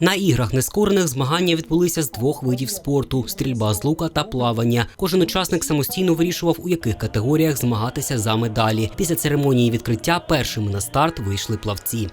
На іграх нескорених змагання відбулися з двох видів спорту: стрільба з лука та плавання. Кожен учасник самостійно вирішував, у яких категоріях змагатися за медалі. Після церемонії відкриття першими на старт вийшли плавці.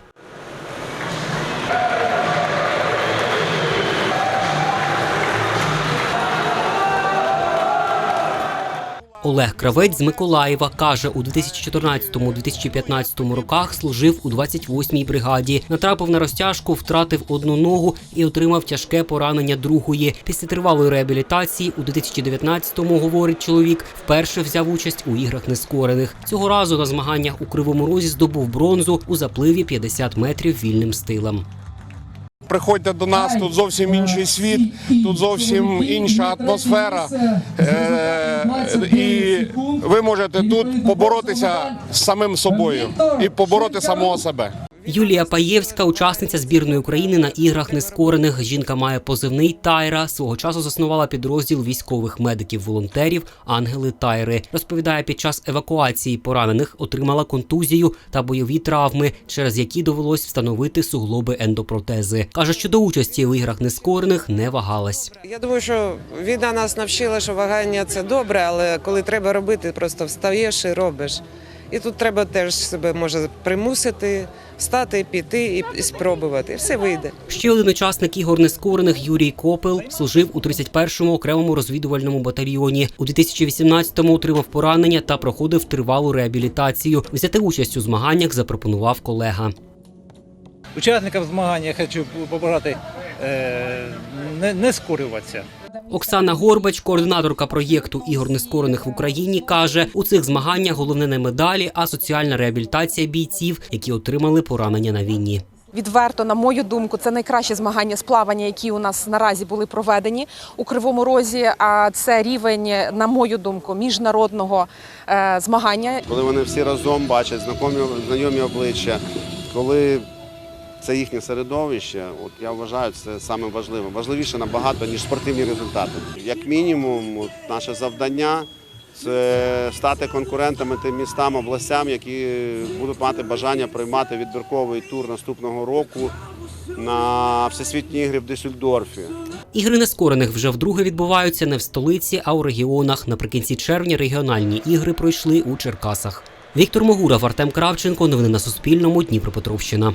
Олег Кравець з Миколаєва каже, у 2014-2015 роках служив у 28-й бригаді. Натрапив на розтяжку, втратив одну ногу і отримав тяжке поранення другої. Після тривалої реабілітації у 2019-му, говорить чоловік, вперше взяв участь у іграх нескорених. Цього разу на змаганнях у Кривому Розі здобув бронзу у запливі 50 метрів вільним стилем. Приходьте до нас, тут зовсім інший світ, тут зовсім інша атмосфера. Е, і ви можете тут поборотися з самим собою і побороти самого себе. Юлія Паєвська, учасниця збірної України на іграх нескорених. Жінка має позивний Тайра. Свого часу заснувала підрозділ військових медиків-волонтерів Ангели Тайри. Розповідає, під час евакуації поранених отримала контузію та бойові травми, через які довелось встановити суглоби ендопротези. каже, що до участі у іграх нескорених не вагалась. Я думаю, що війна нас навчила, що вагання це добре, але коли треба робити, просто встаєш і робиш. І тут треба теж себе може примусити, встати, піти і, і спробувати. І все вийде. Ще один учасник ігор нескорених Юрій Копел служив у 31-му окремому розвідувальному батальйоні. У 2018-му отримав поранення та проходив тривалу реабілітацію. Взяти участь у змаганнях запропонував колега. Учасникам змагань я хочу побажати е, не, не скурюватися. Оксана Горбач, координаторка проєкту ігор нескорених в Україні, каже: у цих змаганнях головне не медалі, а соціальна реабілітація бійців, які отримали поранення на війні. Відверто, на мою думку, це найкращі змагання з плавання, які у нас наразі були проведені у Кривому Розі. А це рівень, на мою думку, міжнародного е, змагання. коли вони всі разом бачать знайомі, знайомі обличчя, коли це їхнє середовище, от я вважаю, це саме важливе. Важливіше набагато, ніж спортивні результати. Як мінімум, от наше завдання це стати конкурентами тим містам, областям, які будуть мати бажання приймати відбірковий тур наступного року на всесвітні ігри в Дюссельдорфі. Ігри нескорених вже вдруге відбуваються не в столиці, а у регіонах. Наприкінці червня регіональні ігри пройшли у Черкасах. Віктор Могуров, Артем Кравченко. Новини на Суспільному. Дніпропетровщина.